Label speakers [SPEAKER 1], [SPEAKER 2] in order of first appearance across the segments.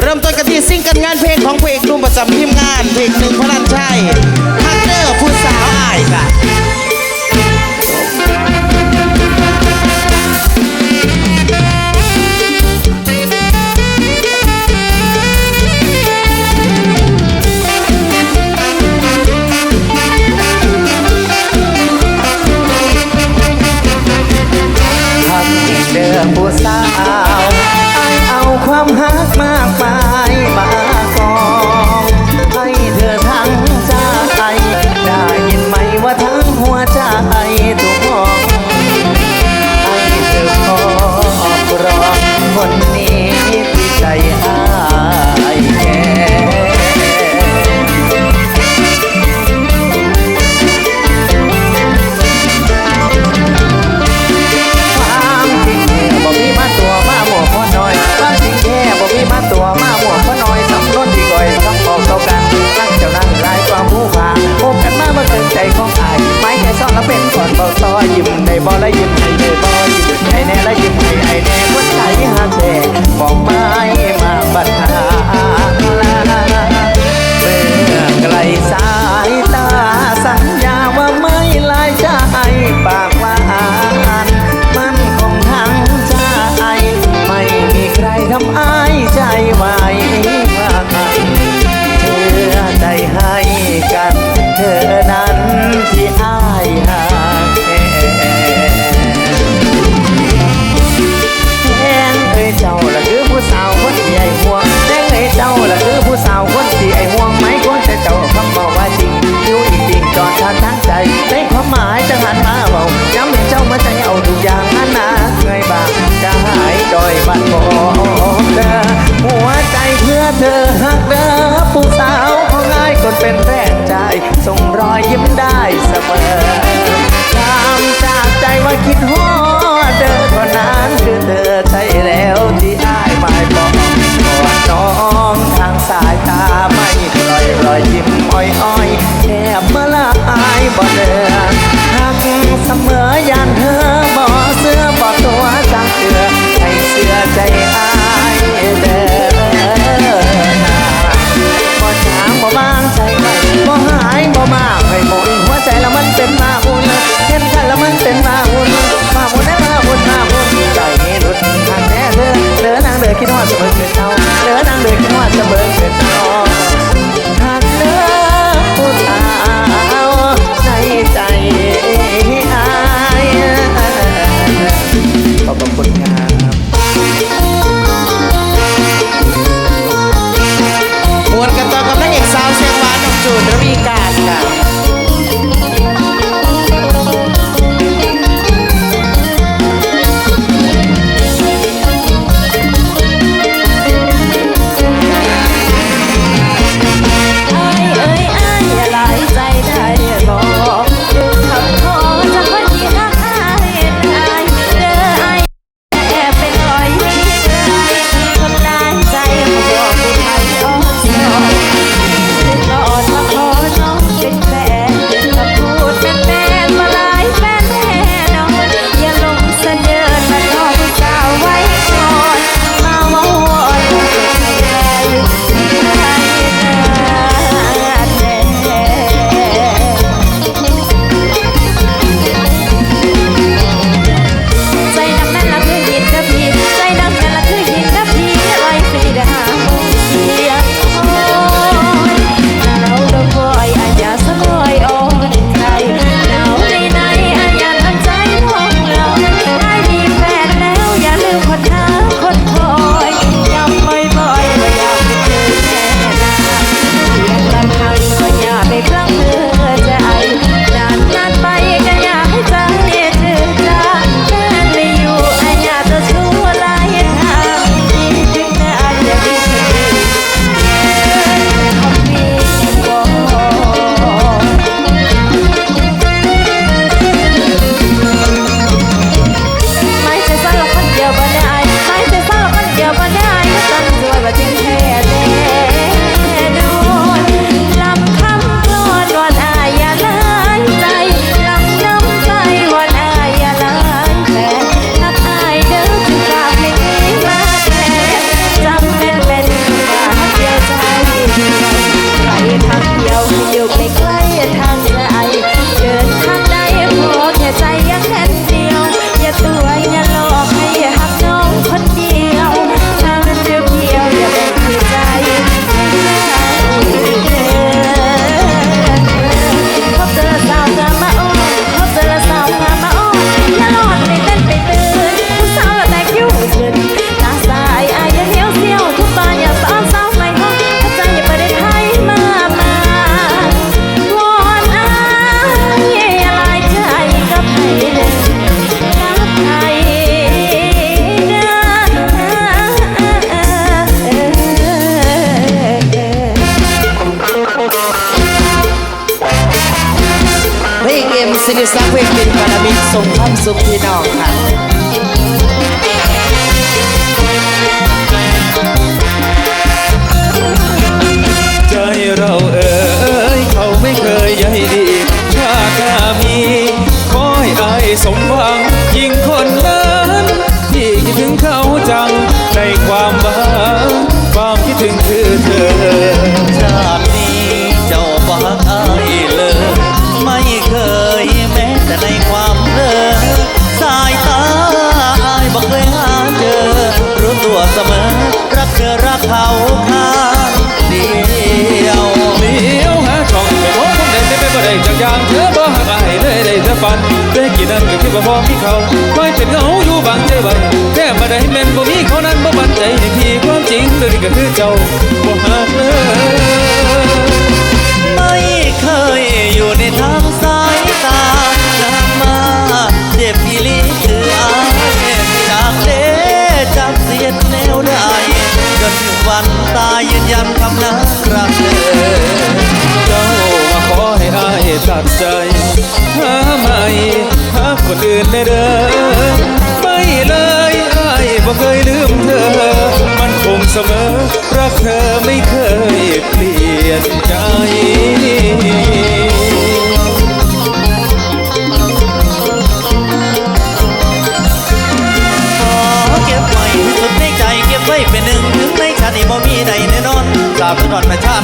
[SPEAKER 1] เริ่มต้นกันที่ซิงกันงานเพลงของเพลงนุ่มประจำทีมงานเพลงหนึ่งพนั
[SPEAKER 2] นชัยพักเดอร์ผู้สาวอายค่ะ
[SPEAKER 3] สั
[SPEAKER 1] กเพลงเป็นบารมีส่งความสุขพี่น้องค่ะ
[SPEAKER 4] ใจเราเอ่ยเขาไม่เคยใยดีชาข้ามีขอให้อายสมหวังยิ่ง จา
[SPEAKER 5] กอย่างเธ
[SPEAKER 4] อบ่หักอายเลยได้แต่ฝันได้กี่นั้นก็คิดว่าบ่มีเขาคอยเป็นเงาอยู่บางใจไว้แต่มาได้แม่นบ่มีเขานั้นบ่มั่นใจให้พี่ความจริงเลยก็คือเจ้าบ่หักเลย
[SPEAKER 5] ไม่เคยอยู่ในทางสายตานางมาเจ็บอีลีคืออายจากเดจากเสียดแนวได้จนถึงวันตายยืนยันคำนั้น
[SPEAKER 4] ตัดใจ หาไม่หาคนอื่นได้เด้อไม่เลยอายบ่เคยลืมเธอ มันคงเสมอรักเธอไม่เคยเปลี่ยนใจ
[SPEAKER 5] ขอเก็บไว้ที่ในใจเก็บไว้เป็นหนึ่งถึงในชาตินี้บ่มีใดแน่นอนสาบสนอนประชา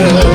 [SPEAKER 6] love.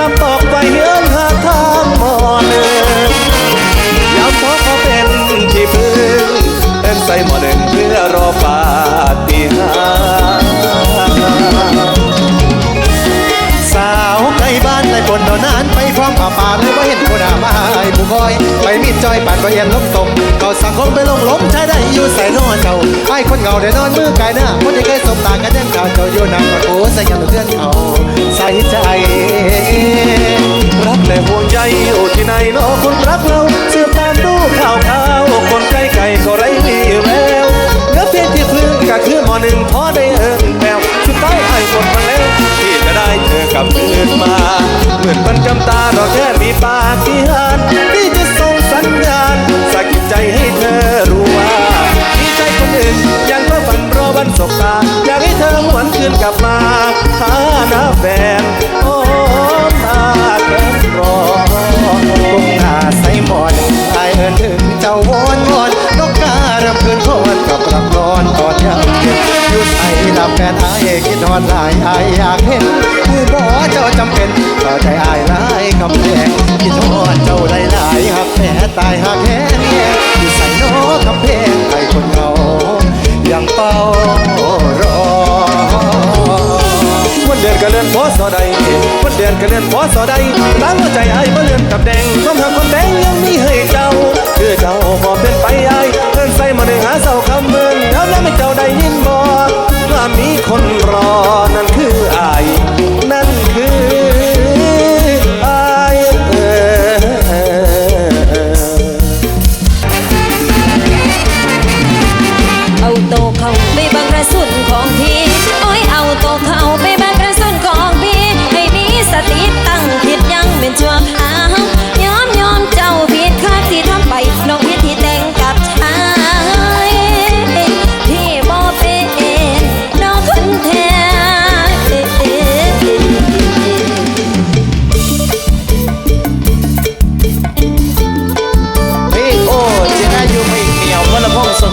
[SPEAKER 6] ลับบอกไปเฮือนหาทางมอเนึ่งยามท้อขอเป็นที่พึ่งเป็นใส่หมอหนึ่งเพื่อรอปาฏิหาริ ผู้คอย ไปมีดจอยปัดไปเย็นล้มตมก็สังคมไปลงล้มใช้ได้อยู่ใส่นอนเจ้าไอ้คนเงาได้นอนมือกายหน้าคนที่เคยสบตากันยังข่าวเจ้าอยู่นำตะโกใส่ยังเพื่อนเขาใส่ใจ รักและห่วงใยอยู่ที่ไหนเนอคนรักเราเชื่อตามดูข่าวข่าวคนใกล้ไก่ก็ไร้วี่แววเนื้อเพียงที่พึ่งก็คือหมอหนึ่งพอได้เอิงแปวสุดท้ายไอ้หมดมาแล้วที่จะได้เธอกลับคืนมาเหมือนมันกำตาเรา ใส่ลำแฟนอายคิดนอนหลายอายอยากเห็นผู้บ่เจ้าจำเป็นเข้าใจอายหลายคำแพงคิดนอนเจ้าหลายหลายหักแผลตายหักแค่แน่อยู่ใส่น้อคำแพงไอคนเขายังเป้ารอวันเดือนก็เลื่อนพอสอใดวันเดือนก็เลื่อนพอสอใดตั้งหัวใจไอ้บ่เลื่อนกับแดงความหักความแดง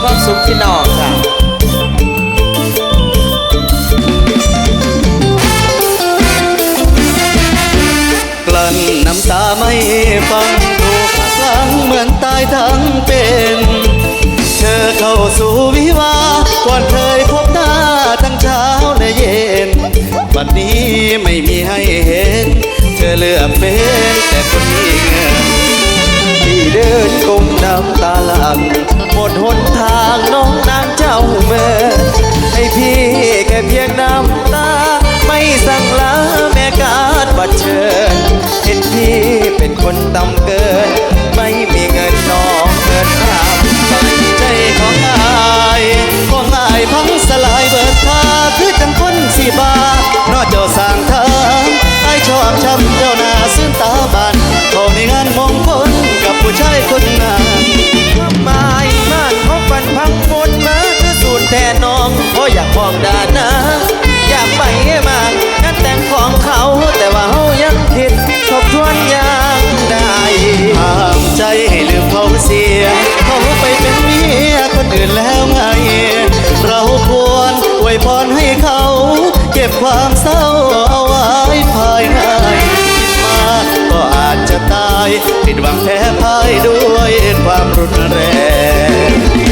[SPEAKER 6] ความ
[SPEAKER 1] สุขพี่น้องค่ะ
[SPEAKER 5] กลั้นน้ำตาไม่ฟังถูกหักหลังเหมือนตายทั้งเป็น เธอเข้าสู่วิวาก่อนเคยพบหน้าทั้งเช้าและเย็น บัดนี้ไม่มีให้เห็น เธอเลือกเป็นแต่คนมีเงิน เดินก้มน้ำตาหลังหมดหนทางน้องนางเจ้าเมื่อให้พี่แค่เพียงน้ำตา ไม่สั่งลาแม่การบัดเชิญเห็นพี่เป็นคนต่ำเกิน ไม่มีเงินน้องเงินทางใจของอายของอายพังสลายเบิดค่าคือจังคนสีบา พรให้เขา เก็บความเศร้าเอาไว้ภายในคิดมาก็อาจจะตาย ผิดหวังแพ้พ่ายด้วยความรุนแรง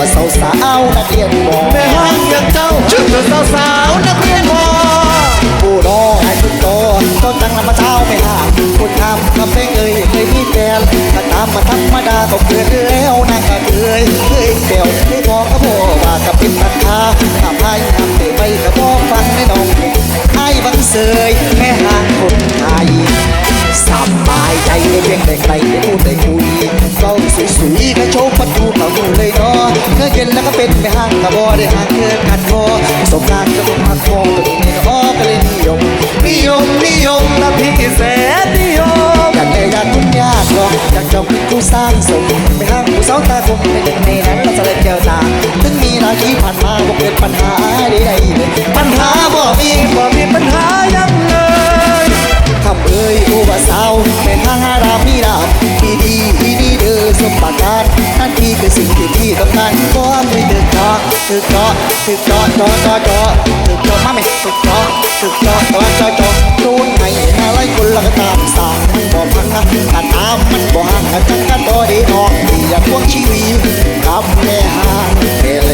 [SPEAKER 5] ว่า
[SPEAKER 7] สาวสาวนั
[SPEAKER 6] ก
[SPEAKER 3] เรียนบอกแม่ห้างอย่างเจ้าชื่อสาวสาวนักเรียนบอกผู้รอให้ทุก
[SPEAKER 6] ตอน
[SPEAKER 8] ต้นตั้ง
[SPEAKER 6] ลำ
[SPEAKER 8] มาเช้าไม่ห่างคุณทำทำเพลเอ่ยเคยมีแฟนถ้าตามมาธรรมดาก็เกลืแล้วนางก็เคยเคยแก้วไม่บอกกับพอว่ากับเป็นปัญหาทำให้ทำเตะไปกับพ่อฟังไม่นองให้บังเสยแม่ห้างคนไทย สบายใจเด็กแต่งไปพูดแต่คุยเศร้าสวยๆก็โชกประตูเปล่าเลยเนาะเธอเย็นแล้วก็เป็นไปห้างกระบอได้หาเกิอกัดคอสมรักก็ต้องมาคอตัวนี้ก็กเลยนิยม
[SPEAKER 6] นิยมนิยมนะพี่แสนนิยม
[SPEAKER 8] อยากได้อยากทุกยากหรอกอยากจองเป็นผู้สร้างสมไปห้างผู้สาวตาคมเป็นในนั้นเราจะได้เจ้วตาถึงมีนาทีผ่านมาก็เกิดปัญหาใดๆเปัญหาบ่
[SPEAKER 6] กมี
[SPEAKER 8] สาวเป็นทางอารามีรามดีดีดีดีเด้อสมปการนั่นที่คือสิ่งที่พี่ต้องการขอไม่ถึกเจอะถึกเจาะถึกเจาะจอจอจอถึกเจาะมาไม่ถึกเจาะถึกเจาะจอจอจอโดนไหนอะไรคนละก็ตามสามมันบอกพังนะตัดน้ำมันบอกห่างกันจังกันบ่ได้ออกอย่ากพวกชีวิตกับแม่หางเเล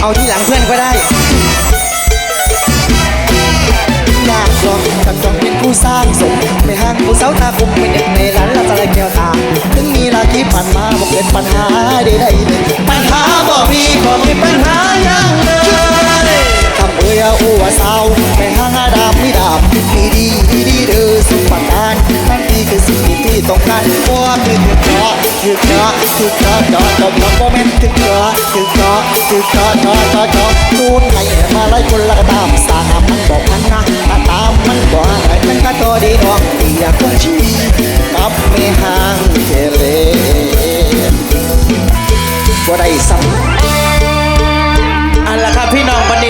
[SPEAKER 8] เอาที่หลังู้สร้างศพไม่ห่างผู้สาวตาคุมเป็นเด็กในร้านละจะไรแก้วตา ถึงมีราคีผ่านมาบอกเป็นปัญหาใดๆ
[SPEAKER 1] ปัญหาบ่มีก็มีปัญหาอย่างเลย
[SPEAKER 8] คำเอ่ยอู้ว่าสาวไปหาดาบไมีดาบดีดีดีดีเด้อสมบัติการทั้งที่คือสิ่งที่ต้องการว่าคือคือคือจอคือจอจอจอจอโมเมนต์คือจอคือจอคือจอจอจอจอนู่นไงมาไล่คนละตามสามันบอกมันนะ อมมันกว่าไหนมันก็ตัวดีน้องดีอยากคงชีกับไม่ห่างเกเลบ่ได้ซ้ำ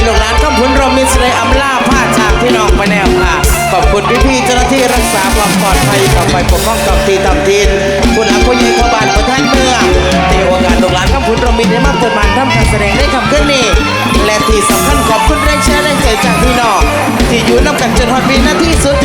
[SPEAKER 1] ลูกหลานข้ามพุนรามิสเลยอำลาผ้าจากพี่น้องไปแล้วค่ะ ขอบคุณพี่พี่เจ้าหน้าที่รักษาความปลอดภัยกับไปปกป้องกับทีตำทีนคุณหลังผู้ใหญ่ขบานประท่านเมืองเทวการลูกหลานข้ามพุนรามิสได้มาเปิดมานทำการแสดงได้คำขึ้นนี้และที่สำคัญขอบคุณแรงเชียร์แรงใจจากพี่น้องที่อยู่น้ำกันจนฮอดวินาที่สุด